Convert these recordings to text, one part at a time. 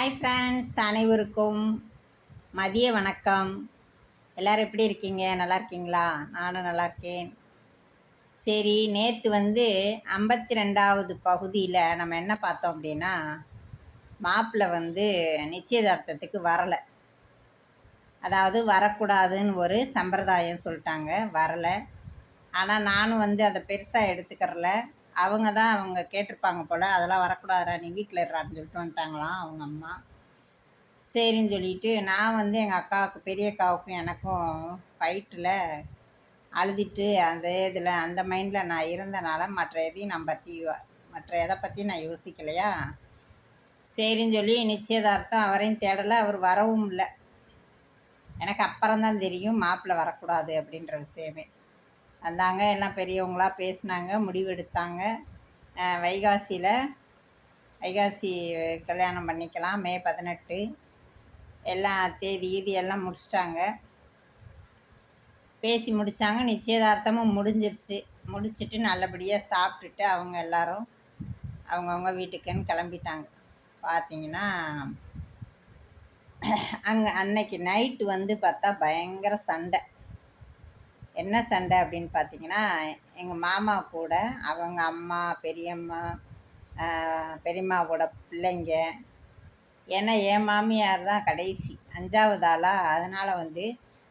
Hi friends அனைவருக்கும் மதிய வணக்கம். எல்லோரும் எப்படி இருக்கீங்க? நல்லா இருக்கீங்களா? நானும் நல்லா இருக்கேன். சரி நேற்று வந்து ஐம்பத்தி ரெண்டாவது பகுதியில் நம்ம என்ன பார்த்தோம் அப்படின்னா மாப்பிள்ளை வந்து நிச்சயதார்த்தத்துக்கு வரலை. அதாவது வரக்கூடாதுன்னு ஒரு சம்பிரதாயம் சொல்லிட்டாங்க வரலை. ஆனால் நானும் வந்து அதை பெருசாக எடுத்துக்கிறல. அவங்க தான் அவங்க கேட்டிருப்பாங்க போல் அதெல்லாம் வரக்கூடாதுடா நீ வீட்டில் இருறான்னு சொல்லிட்டு வந்துட்டாங்களாம் அவங்க அம்மா. சரின்னு சொல்லிட்டு நான் வந்து எங்கள் அக்காவுக்கு பெரிய அக்காவுக்கும் எனக்கும் ஃபைட்டில் அழுதுட்டு அந்த இதில் அந்த மைண்டில் நான் இருந்தனால மற்ற எதையும் நான் பற்றி மற்ற எதை பற்றி நான் யோசிக்கலையா? சரின்னு சொல்லி நிச்சயதார்த்தம் அவரையும் தேடலை அவர் வரவும் இல்லை. எனக்கு அப்புறம்தான் தெரியும் மாப்பிள்ளை வரக்கூடாது அப்படின்ற விஷயமே. வந்தாங்க. எல்லாம் பெரியவங்களாக பேசினாங்க முடிவெடுத்தாங்க. வைகாசியில் வைகாசி கல்யாணம் பண்ணிக்கலாம் மே பதினெட்டு. எல்லாம் தேதி ஈதி எல்லாம் முடிச்சிட்டாங்க. பேசி முடித்தாங்க நிச்சயதார்த்தமும் முடிஞ்சிருச்சு. முடிச்சுட்டு நல்லபடியாக சாப்பிட்டுட்டு அவங்க எல்லாரும் அவங்கவுங்க வீட்டுக்குன்னு கிளம்பிட்டாங்க. பார்த்தீங்கன்னா அங்கே அன்னைக்கு நைட்டு வந்து பார்த்தா பயங்கர சண்டை. என்ன சண்டை அப்படின்னு பார்த்தீங்கன்னா எங்கள் மாமா கூட அவங்க அம்மா பெரியம்மா பெரியம்மாவோட பிள்ளைங்க ஏன்னா என் மாமியார் தான் கடைசி அஞ்சாவது ஆளாக அதனால் வந்து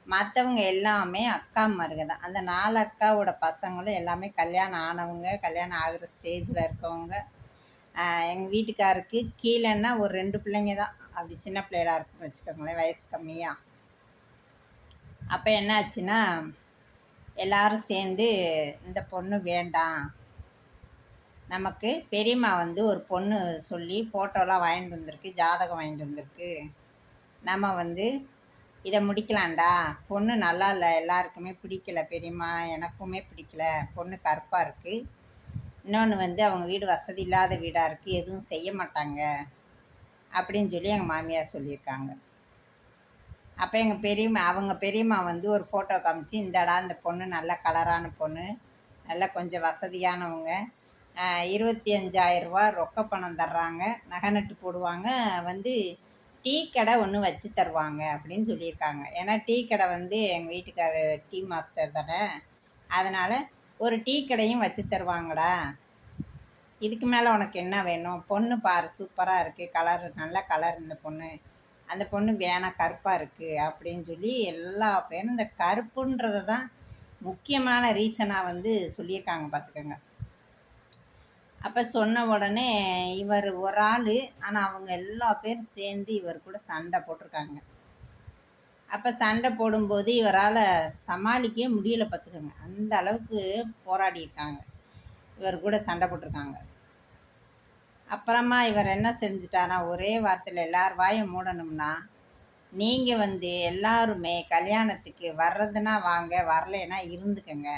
மற்றவங்க எல்லாமே அக்கா மாருங்க தான். அந்த நாலு அக்காவோட பசங்களும் எல்லாமே கல்யாணம் ஆனவங்க கல்யாணம் ஆகிற ஸ்டேஜில் இருக்கவங்க. எங்கள் வீட்டுக்காருக்கு கீழேன்னா ஒரு ரெண்டு பிள்ளைங்க தான். அப்படி சின்ன பிள்ளைகளாக இருக்குன்னு வச்சுக்கோங்களேன் வயசு கம்மியாக அப்போ என்னாச்சுன்னா எல்லாரும் சேர்ந்து இந்த பொண்ணு வேண்டாம். நமக்கு பெரியம்மா வந்து ஒரு பொண்ணு சொல்லி ஃபோட்டோலாம் வாங்கிட்டு வந்திருக்கு ஜாதகம் வாங்கிட்டு வந்திருக்கு. நம்ம வந்து இதை முடிக்கலாம்டா. பொண்ணு நல்லா இல்லை எல்லாருக்குமே பிடிக்கல பெரியம்மா எனக்குமே பிடிக்கல பொண்ணு கருப்பாக இருக்குது இன்னொன்று வந்து அவங்க வீடு வசதி இல்லாத வீடாக இருக்குது எதுவும் செய்ய மாட்டாங்க அப்படின்னு சொல்லி எங்கள் மாமியார் சொல்லியிருக்காங்க. அப்போ எங்கள் பெரியம்மா அவங்க பெரியம்மா வந்து ஒரு ஃபோட்டோ காமிச்சு இந்தடா இந்த பொண்ணு நல்ல கலரான பொண்ணு நல்ல கொஞ்சம் வசதியானவங்க. இருபத்தி அஞ்சாயிரரூபா ரொக்க பணம் தர்றாங்க. நகை நட்டு போடுவாங்க. வந்து டீ கடை ஒன்று வச்சு தருவாங்க அப்படின்னு சொல்லியிருக்காங்க. ஏன்னா டீ கடை வந்து எங்கள் வீட்டுக்காரர் டீ மாஸ்டர் தானே. அதனால் ஒரு டீ கடையும் வச்சு தருவாங்கடா. இதுக்கு மேலே உனக்கு என்ன வேணும்? பொண்ணு பாரு சூப்பராக இருக்குது கலர் நல்ல கலர் இந்த பொண்ணு. அந்த பொண்ணு வேணாம் கருப்பாக இருக்குது அப்படின்னு சொல்லி எல்லா பேரும் இந்த கருப்புன்றதை தான் முக்கியமான ரீசனாக வந்து சொல்லியிருக்காங்க பார்த்துக்கோங்க. அப்போ சொன்ன உடனே இவர் ஒரு ஆள் ஆனால் அவங்க எல்லா பேரும் சேர்ந்து இவர் கூட சண்டை போட்டிருக்காங்க. அப்போ சண்டை போடும்போது இவரால் சமாளிக்கவே முடியலை பார்த்துக்கோங்க. அந்த அளவுக்கு போராடி இருக்காங்க இவர் கூட சண்டை போட்டிருக்காங்க. அப்புறமா இவர் என்ன செஞ்சிட்டாரா? ஒரே வார்த்தையில் எல்லார் வாயும் மூடணும்னா நீங்கள் வந்து எல்லாருமே கல்யாணத்துக்கு வர்றதுன்னா வாங்க வரலைன்னா இருந்துக்கங்க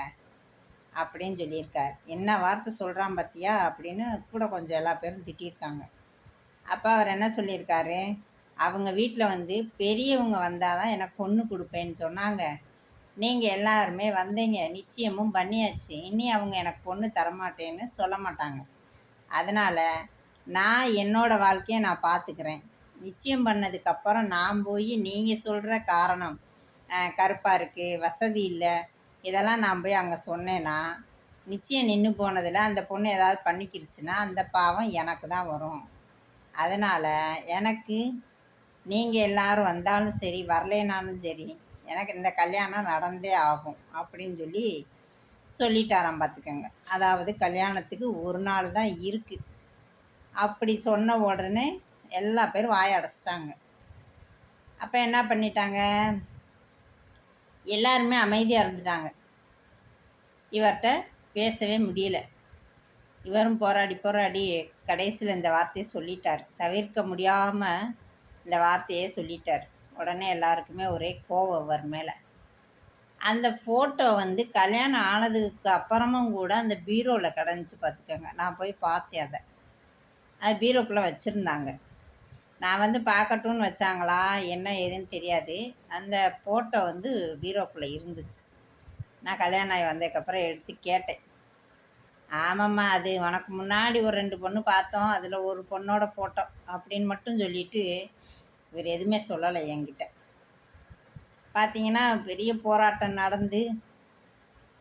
அப்படின்னு சொல்லியிருக்கார். என்ன வார்த்தை சொல்கிறான் பார்த்தியா அப்படின்னு கூட கொஞ்சம் எல்லா பேரும் திட்டியிருக்காங்க. அப்போ அவர் என்ன சொல்லியிருக்காரு? அவங்க வீட்டில் வந்து பெரியவங்க வந்தால் தான் எனக்கு பொண்ணு கொடுப்பேன்னு சொன்னாங்க. நீங்கள் எல்லாருமே வந்தீங்க நிச்சயமும் பண்ணியாச்சு. இனி அவங்க எனக்கு பொண்ணு தரமாட்டேன்னு சொல்ல மாட்டாங்க. அதனால் நான் என்னோடய வாழ்க்கையை நான் பார்த்துக்கிறேன். நிச்சயம் பண்ணதுக்கப்புறம் நான் போய் நீங்கள் சொல்கிற காரணம் கருப்பாக இருக்குது வசதி இல்லை இதெல்லாம் நான் போய் அங்கே சொன்னேன்னா நிச்சயம் நின்று போனதில் அந்த பொண்ணு ஏதாவது பண்ணிக்கிருச்சுன்னா அந்த பாவம் எனக்கு தான் வரும். அதனால் எனக்கு நீங்கள் எல்லோரும் வந்தாலும் சரி வரலேனாலும் சரி எனக்கு இந்த கல்யாணம் நடந்தே ஆகும் அப்படின்னு சொல்லி சொல்லிட்டாராம் பார்த்துக்கோங்க அதாவது கல்யாணத்துக்கு ஒரு நாள் தான் இருக்குது அப்படி சொன்ன உடனே எல்லா பேரும் வாய அடைச்சிட்டாங்க. அப்போ என்ன பண்ணிட்டாங்க? எல்லாருமே அமைதியாக இருந்துட்டாங்க. இவர்கிட்ட பேசவே முடியல. இவரும் போராடி போராடி கடைசியில் இந்த வார்த்தையை சொல்லிட்டார். தவிர்க்க முடியாமல் இந்த வார்த்தையே சொல்லிட்டார். உடனே எல்லாருக்குமே ஒரே கோவம் அவர் மேலே. அந்த ஃபோட்டோ வந்து கல்யாணம் ஆனதுக்கு அப்புறமும் கூட அந்த பீரோவில் கிடந்துச்சு பார்த்துக்கோங்க நான் போய் பார்த்தேன் அதை. அது பீரோக்குள்ளே வச்சுருந்தாங்க. நான் வந்து பார்க்கட்டும்னு வச்சாங்களா? என்ன ஏதுன்னு தெரியாது. அந்த ஃபோட்டோ வந்து பீரோக்குள்ளே இருந்துச்சு. நான் கல்யாணம் ஆகி வந்ததுக்கப்புறம் எடுத்து கேட்டேன். ஆமாம்மா அது உனக்கு முன்னாடி ஒரு ரெண்டு பொண்ணு பார்த்தோம். அதில் ஒரு பொண்ணோட ஃபோட்டோ அப்படின்னு மட்டும் சொல்லிட்டு இவர் எதுவுமே சொல்லலை என்கிட்ட. பார்த்தீங்கன்னா பெரிய போராட்டம் நடந்து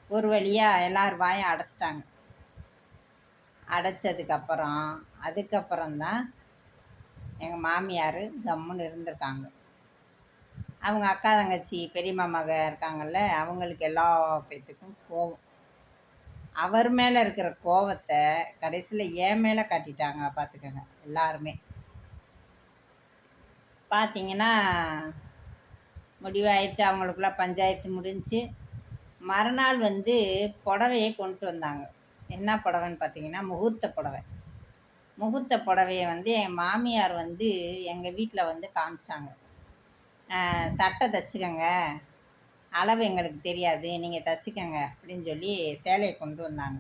ஒரு வழியாக எல்லார் வாயும் அடைச்சிட்டாங்க. அடைச்சதுக்கப்புறம் அதுக்கப்புறம்தான் எங்கள் மாமியார் கம்முன்னு இருந்திருக்காங்க. அவங்க அக்கா தங்கச்சி பெரியம்மா மக இருக்காங்கல்ல அவங்களுக்கு எல்லா பேத்துக்கும் கோவம். அவர் மேலே இருக்கிற கோவத்தை கடைசியில் என் மேலே காட்டிட்டாங்க பார்த்துக்கோங்க எல்லாருமே. பார்த்தீங்கன்னா முடிவாயிடுச்சு அவங்களுக்குலாம் பஞ்சாயத்து முடிஞ்சு மறுநாள் வந்து புடவையை கொண்டு வந்தாங்க. என்ன புடவைன்னு பார்த்தீங்கன்னா முகூர்த்த புடவை. முகூர்த்த புடவையை வந்து என் மாமியார் வந்து எங்கள் வீட்டில் வந்து காமிச்சாங்க. சட்டை தைச்சிக்கங்க. அளவு எங்களுக்கு தெரியாது நீங்கள் தைச்சிக்கங்க அப்படின்னு சொல்லி சேலையை கொண்டு வந்தாங்க.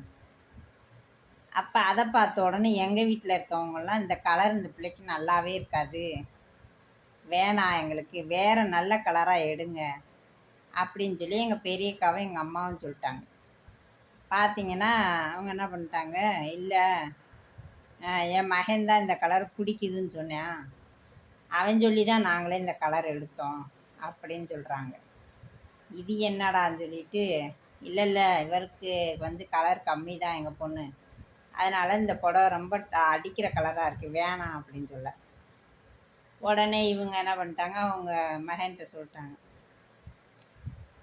அப்போ அதை பார்த்த உடனே எங்கள் வீட்டில் இருக்கவங்கெல்லாம் இந்த கலர் இந்த பிள்ளைக்கு நல்லாவே இருக்காது. வேணாம் எங்களுக்கு வேறு நல்ல கலராக எடுங்க அப்படின்னு சொல்லி எங்கள் பெரியக்காவும் எங்கள் அம்மாவும் சொல்லிட்டாங்க. பார்த்தீங்கன்னா அவங்க என்ன பண்ணிட்டாங்க இல்லை என் மகன் தான் இந்த கலர் பிடிக்குதுன்னு சொன்னேன். அவன் சொல்லி தான் நாங்களே இந்த கலர் எடுத்தோம் அப்படின்னு சொல்கிறாங்க இது என்னடான்னு சொல்லிட்டு இல்லை இல்லை இவருக்கு வந்து கலர் கம்மி தான் எங்கள் பொண்ணு. அதனால் இந்த புடவை ரொம்ப அடிக்கிற கலராக இருக்குது வேணாம் அப்படின்னு சொல்ல. உடனே இவங்க என்ன பண்ணிட்டாங்க அவங்க மகன்கிட்ட சொல்லிட்டாங்க.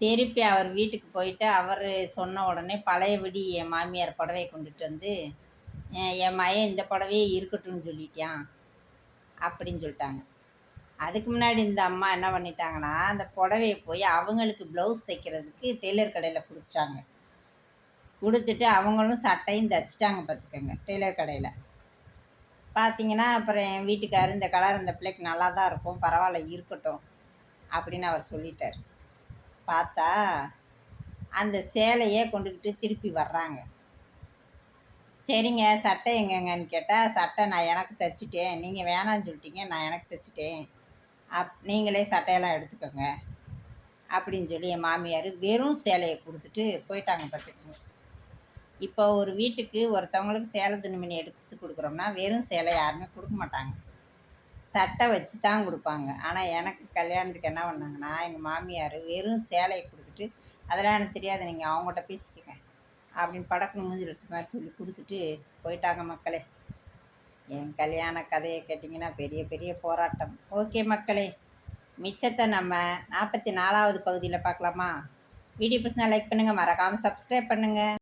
திருப்பி அவர் வீட்டுக்கு போயிட்டு அவர் சொன்ன உடனே பழையபடி என் மாமியார் புடவையை கொண்டுட்டு வந்து என் மயன் இந்த புடவையே இருக்கட்டும்னு சொல்லிட்டான் அப்படின்னு சொல்லிட்டாங்க. அதுக்கு முன்னாடி இந்த அம்மா என்ன பண்ணிட்டாங்கன்னா அந்த புடவையை போய் அவங்களுக்கு ப்ளவுஸ் தைக்கிறதுக்கு டெய்லர் கடையில் கொடுத்துட்டாங்க. கொடுத்துட்டு அவங்களும் சட்டையும் தைச்சிட்டாங்க பார்த்துக்கோங்க டெய்லர் கடையில். பார்த்தீங்கன்னா அப்புறம் என் வீட்டுக்காரர் இந்த கலர் இந்த பிள்ளைக்கு நல்லா தான் இருக்கும் பரவாயில்ல இருக்கட்டும் அப்படின்னு அவர் சொல்லிட்டார். பார்த்தா அந்த சேலையே கொண்டுக்கிட்டு திருப்பி வர்றாங்க. சரிங்க சட்டை எங்கெங்கன்னு கேட்டால் சட்டை நான் எனக்கு தைச்சிட்டேன். நீங்கள் வேணாம்னு சொல்லிட்டீங்க நான் எனக்கு தைச்சிட்டேன். அப் நீங்களே சட்டையெல்லாம் எடுத்துக்கோங்க. அப்படின்னு சொல்லி என் மாமியார் வெறும் சேலையை கொடுத்துட்டு போயிட்டாங்க பார்த்துக்கோங்க இப்போ ஒரு வீட்டுக்கு ஒருத்தவங்களுக்கு சேலை துணிமணி எடுத்து கொடுக்குறோம்னா வெறும் சேலை யாருமே கொடுக்க மாட்டாங்க. சட்டை வச்சு தான் கொடுப்பாங்க. ஆனால் எனக்கு கல்யாணத்துக்கு என்ன பண்ணாங்கன்னா எங்கள் மாமியார் வெறும் சேலையை கொடுத்துட்டு அதெல்லாம் எனக்கு தெரியாது நீங்கள் அவங்ககிட்ட பேசிக்கங்க அப்படின்னு படக்குன்னு மூஞ்சி வச்ச மாதிரி சொல்லி கொடுத்துட்டு போயிட்டாங்க மக்களே. என் கல்யாண கதையை கேட்டிங்கன்னா பெரிய பெரிய போராட்டம். ஓகே மக்களே மிச்சத்தை நம்ம நாற்பத்தி நாலாவது பகுதியில் பார்க்கலாமா? வீடியோ பிடிச்சினா லைக் பண்ணுங்கள் மறக்காமல் சப்ஸ்கிரைப் பண்ணுங்கள்